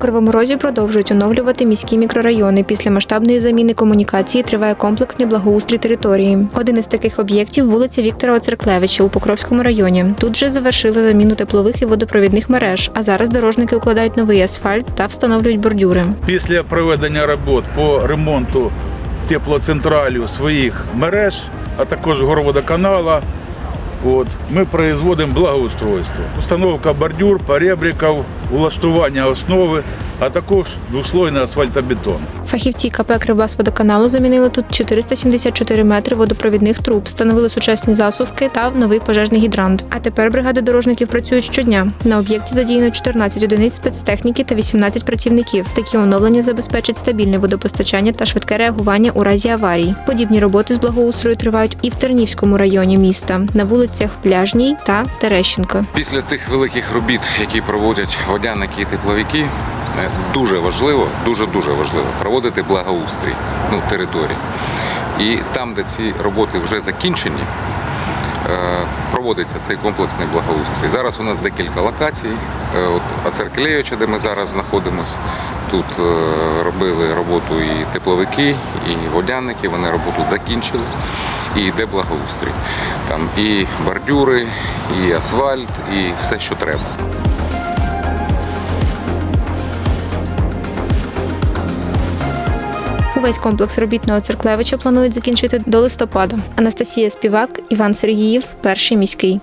Кривому Розі продовжують оновлювати міські мікрорайони. Після масштабної заміни комунікації триває комплексний благоустрій території. Один із таких об'єктів вулиця Віктора Оцерклевича у Покровському районі. Тут вже завершили заміну теплових і водопровідних мереж. А зараз дорожники укладають новий асфальт та встановлюють бордюри. Після проведення робот по ремонту теплоцентралю своїх мереж, а також гороводоканала, от, ми производимо благоустройство. Установка бордюр, поребриків, улаштування основи, а також двослойний асфальтобетон. Фахівці КП Кривбасводоканалу замінили тут 474 метри водопровідних труб, встановили сучасні засувки та новий пожежний гідрант. А тепер бригади дорожників працюють щодня. На об'єкті задіяно 14 одиниць спецтехніки та 18 працівників. Такі оновлення забезпечать стабільне водопостачання та швидке реагування у разі аварій. Подібні роботи з благоустрою тривають і в Тернівському районі міста на вулицях Пляжній та Терещенко. Після тих великих робіт, які проводять водяники і тепловики, е, дуже важливо, дуже дуже важливо проводити благоустрій ну, території. І там, де ці роботи вже закінчені, е, проводиться цей комплексний благоустрій. Зараз у нас декілька локацій. Е, От Ацеркелєвича, де ми зараз знаходимося, тут робили роботу і тепловики, і водяники. Вони роботу закінчили. І йде благоустрій. Там і бордюри, і асфальт, і все, що треба. Увесь комплекс робіт на планують закінчити до листопада. Анастасія Співак, Іван Сергіїв, перший міський.